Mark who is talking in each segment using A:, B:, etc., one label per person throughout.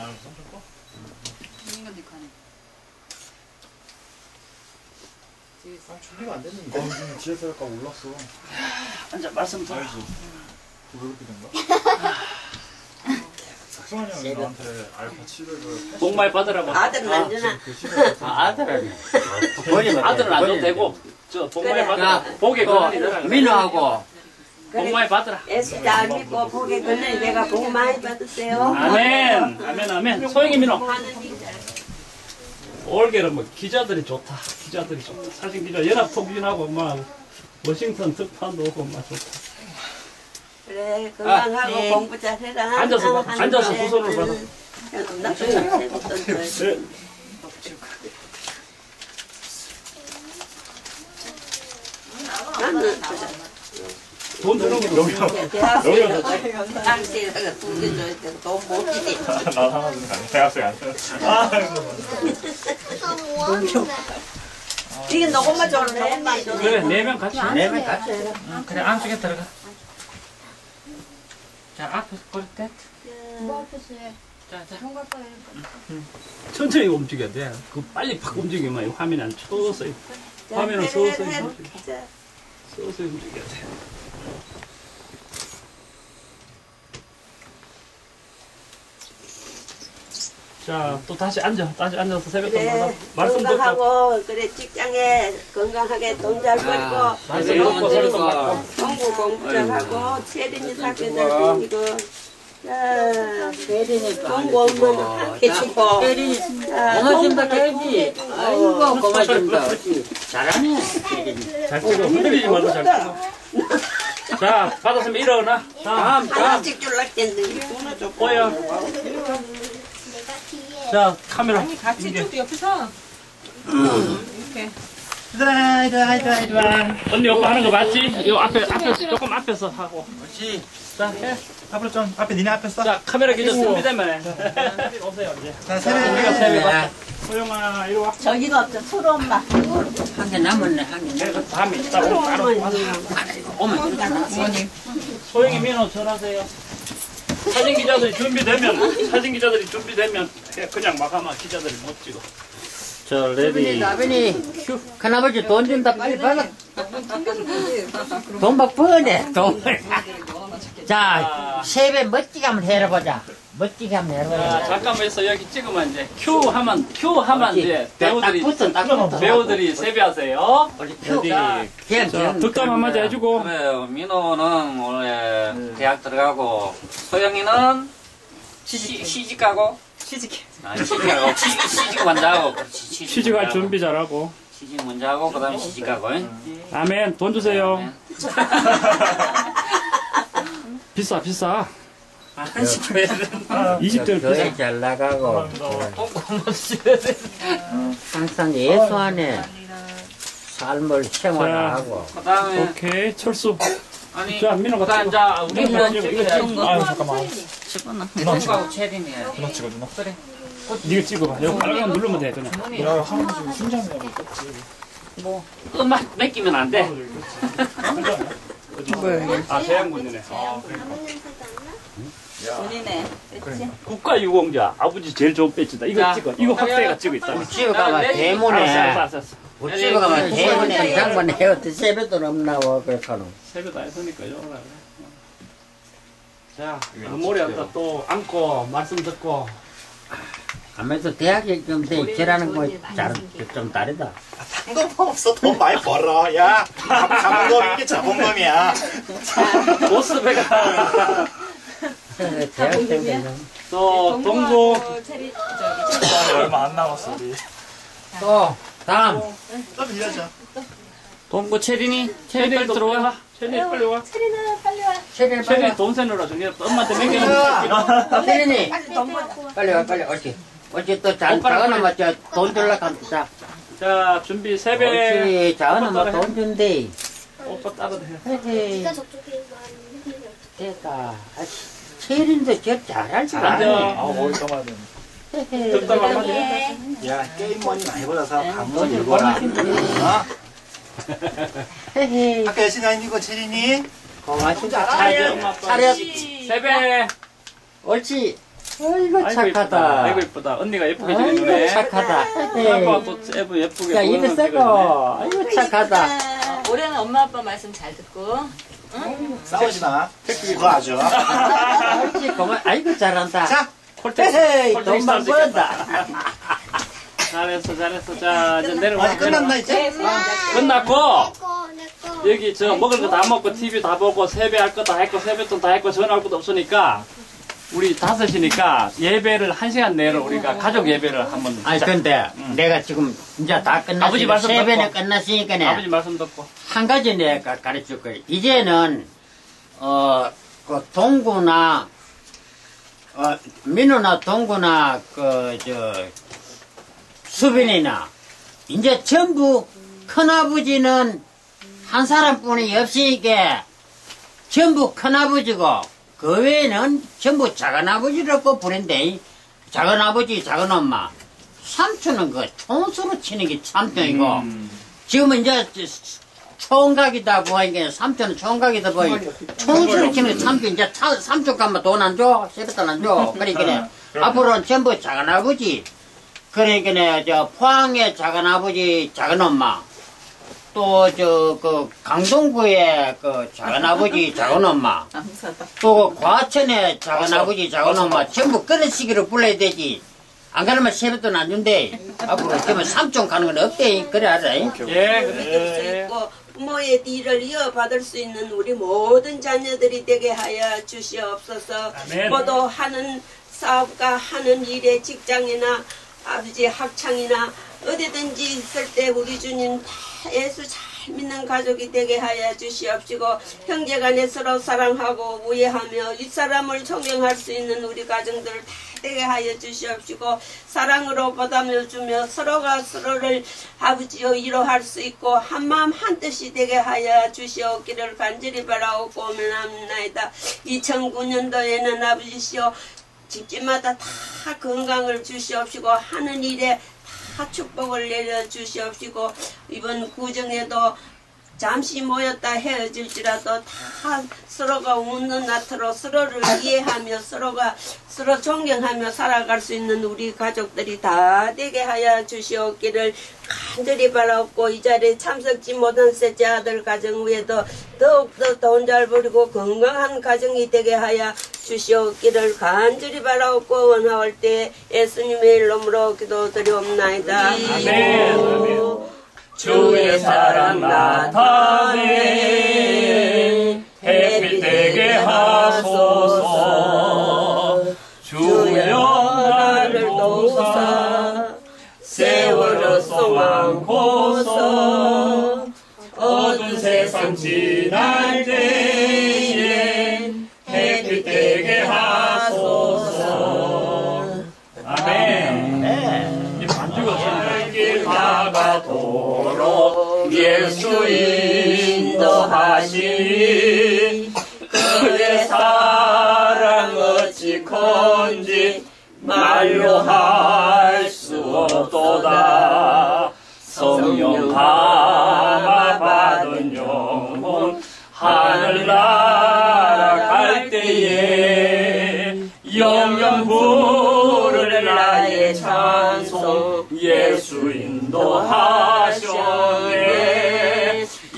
A: 아, 삼촌 거?
B: 이건 네.
A: 아, 준비가 안 됐는데. 어, 지금 GSL가 올랐어.
C: 앉아 말씀 들어.
A: 알지? 왜 그렇게 된 거야? 수환이 형이 나한테 알파 700을
C: 복 많이 받으라고.
D: 아들은 안 주나?
A: 그 시간에
E: 아, 아들은. 버리면
C: 아들은 안 줘도 되고 저
D: 그래.
C: 받으라. 권한이 되라.
E: 민호하고
C: 복 많이 받으라.
D: 애수 잘 믿고 보게 건너 내가 복 많이 받으세요.
C: 아멘. 아멘 아멘. 소영이 민호. 올게는 뭐 기자들이 좋다. 기자들이 좋다. 사진 기자 연합 통신하고 막 워싱턴 특파도 오고 막 좋다.
D: 그래 건강하고
E: 아, 네.
D: 공부 잘해라.
C: 앉아서 봐.
D: 하는
C: 앉아서 손으로 받아. 네.
D: 나는
C: 돈 주는 게 여기서
D: 대학생이라고 당시에다가 두개 줘야 되고 돈못 주지.
A: 나 하나 주는 거 아니야? 대학생 안 돼. 아,
D: 이게 너것만 줘.
C: 그래 네 명 같이.
E: 내면 같이 해라.
C: 응, 그래 안쪽에 들어가. 자 앞에 거리 때.
F: 뭐 앞에서 해?
C: 자 자. 천천히 움직여야 돼. 그 빨리 팍 움직이면 이 화면이 안 서서히 화면은 서서히 움직여.
D: 자,
C: 서서히 움직여야 돼. 자, 또 다시 앉아. 다시 앉아서 새벽 동
D: 그래
C: 말씀 듣고.
D: 건강하고 그래 직장에 건강하게 돈잘 벌고
C: 말씀 듣고 새벽 동 받고.
D: 공부 공부 잘하고 체린이 사교 잘 다니고 자 공부 없는 한개 주고 자,
E: 고맙습니다,
D: 공부. 두개
E: 아이고, 고맙습니다. 잘하네.
C: 잘 찍어. 흔들리지 말고 잘 찍어. 자, 받았으면 일어나. 다음, 다음.
D: 하나씩 줄라 했는데 돈을 좀
C: 보여. 자, 카메라.
B: 같이
C: 이게.
B: 쭉 옆에서. 이렇게.
C: 언니 오빠 하는 거 맞지? 요 앞에, 앞에서, 조금 앞에서 하고.
E: 그렇지.
C: 자, 해.
A: 앞으로 좀, 앞에 니네 앞에 써.
C: 자, 카메라 기자 준비되면 해. 오세요, 이제.
A: 자, 세례.
C: 우리가 세배
E: 네.
C: 소영아, 이리 와.
D: 저기가 없죠 서로 엄마
E: 한 개 남았네, 한 개.
C: 내가 다음에 이따 오늘 따로 와서.
E: 오면
C: 소영이 민호 전하세요. 사진 기자들이 준비되면, 사진 기자들이 준비되면, 그냥 막 하면 기자들이 못 찍어. 자,
E: 나빈이, 나빈이, 큰아버지 돈 준다, 빨리 받아. 돈막 버네, 돈. 자, 세배 멋지게 한번 해보자. 멋지게 한번
C: 자,
E: 해보자.
C: 잠깐만 있어. 여기 찍으면 이제, 큐 하면, 큐 하면 이제, 배우들이,
E: 딱 붙어.
C: 배우들이 세배하세요. 득담 한마디 해주고.
G: 그래, 민호는 원래 대학 들어가고, 소영이는 시, 시집 가고,
B: 시집해.
G: 아, 시집 가고, 시집, 시집 먼저 하고, 시집 하고.
C: 준비 잘하고.
G: 시집 먼저 하고, 그 다음에 시집 가고, 잉?
C: 아멘. 돈 주세요. 비싸, 비싸.
G: 안 시켜야 돼.
C: 20대를 비싸.
E: 교회 잘 나가고.
G: 꼼꼼하게 시켜야 돼.
E: 항상 예수 안에 삶을
C: 자.
E: 생활하고.
G: 그 다음에,
C: 오케이. 철수.
G: 아니,
C: 자, 민호가
G: 그 다음,
C: 찍어.
G: 자, 우리
C: 이거
G: 는
C: 찍어.
A: 아유, 잠깐만. 누나 찍어. 누나 찍어, 누나.
G: 그래.
C: 니가 찍어봐. 여기 빨간 누르면 돼, 그냥.
A: 야, 할아버지 심장이야, 뭐, 껍질.
G: 뭐, 음악 맡기면 안 돼.
C: 아, 대양군이네. 아,
B: 본인의
C: 국가 유공자. 아버지 제일 좋은 배지다. 이거
G: 자,
C: 찍어. 이거 확대가 찍어 있다.
E: 우리 집에 가면
G: 야,
C: 알았어,
E: 대문에,
C: 알았어, 알았어.
E: 우리 집에 가면 대문에 장관 해어도 세뱃돈 없나고, 그렇거든.
C: 세배 다 했으니까 열어라. 자, 머리 갖다 또 안고, 말씀 듣고.
E: 가면서 대학에 좀 돼, 저라는 거좀 다르다.
A: 상관 없어. 돈 많이 벌어. 야, 자본금, 이게 자본금이야.
C: 보스배가
E: 대학생들은.
C: 또 동고.
B: 체리
A: 얼마 안 남았어, 우리.
E: 또, 다음.
A: 좀 이러자.
G: 동구 체린이? 체린 빨리 들어와.
C: 체리 빨리 와.
F: 체리나 빨리 와.
E: 체린이 빨리
C: 돈 세느라 저기 엄마한테 맡겨놓은
E: 와. 체린이,
F: 빨리 돈 와.
E: 빨리 와, 빨리. 옳지. 옳지, 또 잘,
C: 오빠랑
E: 작은엄마 저 돈 줄라 간다. 자.
C: 자, 준비 세배.
E: 옳지, 작은 엄마 돈 준대.
C: 오빠 따라도 해.
E: 헤헤,
F: 일단 저쪽에 있는
E: 됐다. 아, 체린도 저 잘할 줄. 아네.
A: 아, 머리 감아야 돼.
E: 헤헤.
C: 득담 한마디 해.
F: 네.
A: 야, 게임 머니 많이 받아서
E: 돈
A: 밥만
E: 좀
A: 읽어라.
E: 벌어준다. 헤헤.
A: 학교 열심히 다니고, 체린이.
E: 고맙습니다.
C: 차렷.
E: 차렷. 차렷.
C: 세배.
E: 옳지. 아이고 착하다.
C: 아이고 이쁘다. 언니가 예쁘게 지내 눈에.
E: 착하다.
C: 아빠가 또 예쁘 예쁘게.
E: 야
C: 찍어주네.
E: 쓰고. 아이고 착하다.
B: 올해는 엄마 아빠 말씀 잘 듣고
A: 싸우지나? 그거 아주.
E: 아이고 고마. 아이고 잘한다.
A: 자,
C: 콜텍스
E: 돈만. 번다.
C: 잘했어 잘했어. 자 이제 내려가.
A: 아직 끝났나 이제?
C: 끝났고
F: 내꺼 내꺼
C: 여기 저 먹을 거 다 먹고 TV 다 보고 세배할 거 다 했고 세뱃돈 다 했고 전화할 것도 없으니까 우리 다섯이니까 예배를 한 시간 내로 우리가 가족 예배를 한번
E: 아니
C: 자,
E: 근데 내가 지금 이제 다
C: 아버지
E: 끝났으니까
C: 말씀
E: 세배는
C: 듣고.
E: 끝났으니까네.
C: 아버지 말씀 듣고
E: 한 가지 내가 가르칠 거예요. 이제는 어, 그 동구나 어, 민우나 동구나 그 저 수빈이나 이제 전부 큰아버지는 한 사람뿐이 없으니까 전부 큰아버지고 그 외에는 전부 작은아버지라고 부른대. 작은아버지, 작은엄마. 삼촌은 그 총수로 치는 게 참통이고
C: 음.
E: 지금은 이제 총각이다 보니까 삼촌은 총각이다 보니 총수를 치는 게 삼촌 이제 차- 삼촌 가면 돈 안 줘? 세뱃돈 안 줘? 그러니까 앞으로는 전부 작은아버지 그러니까 저 포항의 작은아버지 작은엄마 또 저 그 강동구의 그 작은 아버지 작은 엄마. 또 과천의 작은 아버지 작은 엄마 전부 그런 식으로 불러야 되지. 안 그러면 세뱃돈 안 준대. 앞으로 그러면 삼촌 가는 건 없대. 그래 알아?
D: 예수
C: 그래
D: 있고 부모의 뒤를 이어받을 수 있는 우리 모든 자녀들이 되게 하여 주시옵소서.
C: 아멘.
D: 모두 하는 사업과 하는 일에 직장이나 아버지 학창이나 어디든지 있을 때 우리 주님 다 예수 잘 믿는 가족이 되게 하여 주시옵시고 형제간에 서로 사랑하고 우애하며 윗사람을 존경할 수 있는 우리 가정들 다 되게 하여 주시옵시고 사랑으로 보답해 주며 서로가 서로를 아버지여 위로할 수 있고 한마음 한뜻이 되게 하여 주시옵기를 간절히 바라옵고 오면합나이다 2009년도에는 아버지시여 집집마다 다 건강을 주시옵시고 하는 일에 다 축복을 내려 주시옵시고 이번 구정에도 잠시 모였다 헤어질지라도 다 서로가 웃는 나트로 서로를 이해하며 서로가 서로 존경하며 살아갈 수 있는 우리 가족들이 다 되게 하여 주시옵기를 간절히 바라옵고 이 자리에 참석지 못한 셋째 아들 가정 위에도 더욱더 돈 잘 버리고 건강한 가정이 되게 하여 주시옵기를 간절히 바라옵고 원하올 때 예수님의 이름으로 기도드리옵나이다.
C: 아멘, 아멘. 주의 사랑 나타내. 햇빛 되게 하소서. 주여 나를 도우사. 세월을 소망고서. 어두운 세상 지날 때 수 인도하시니 그의 사랑 어찌 건지 말로 할 수 없도다. 성령 감화 받은 영혼 하늘나 나의 찬송 예수 인도하셨네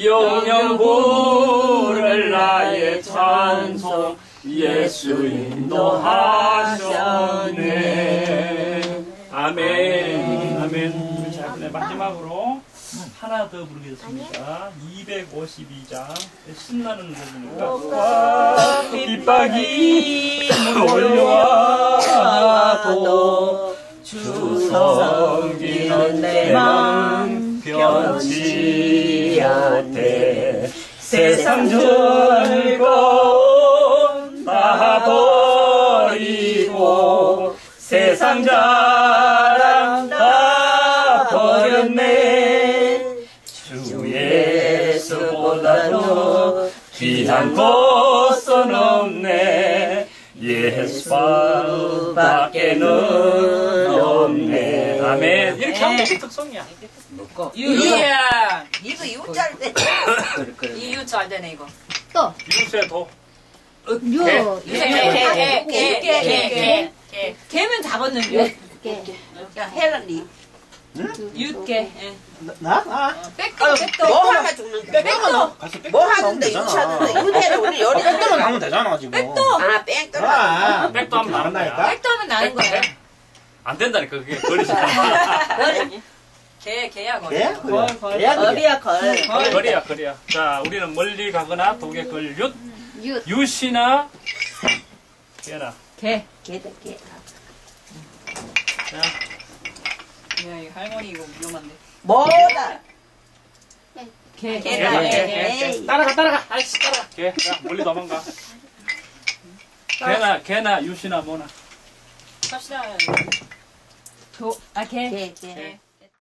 C: 영영 부를 나의 찬송 예수 인도하셨네. 아멘. 아멘. 자 그래 마지막으로 하나 더 부르겠습니다. 252장 신나는 노래니까 빗박이 몰려와도 주 섬기는 내맘 변치 않대. 세상 즐거움 다 버리고 세상 자랑 다 버렸네. 주 예수보다도 귀한 예 수밖에는 없네. 아멘. 이렇게 하면 되게 특성이야.
B: 유유야
D: 이거 이웃잘 때.
B: 이유 잘 되네 이거.
F: 또.
C: 유세 도
F: 유.
B: 개개개개개 개. 개면 잡았는데.
D: 야 해라니.
B: 육개. 예.
H: 나? 아.
B: 백도, 백도.
D: 뭐 하나 죽는 거야?
B: 백도.
H: 가서
D: 빽뭐
H: 하면
D: 하는데
H: 되잖아.
D: 유치하는데 유대를 우리 요리
H: 빽도만 하면 되잖아 지금.
B: 백도.
D: 아 뺑떠라.
H: 아,
C: 백도 하면 나는 거야.
B: 백도 하면 나는 거예요.
C: 안 된다니까 그게 거리잖아.
B: 개, 개야, 거기.
H: 개? 그래. 개야 그게.
D: 어비야 걸.
C: 거리야 거리야. 자 우리는 멀리 가거나 독에 걸윷
F: 윷.
C: 유시나 개나.
B: 개.
D: 개다 개.
C: 자
B: 야, 할머니 이거 위험한데.
D: 뭐다.
B: 개.
D: 개다
C: 개,
D: 개.
C: 개. 따라가 따라가. 아이씨 따라가. 개. 자 멀리 도망가. 개나 개나 유시나 뭐나.
B: 갑시다. 도, 아, 개.
D: 개 개.
B: 개.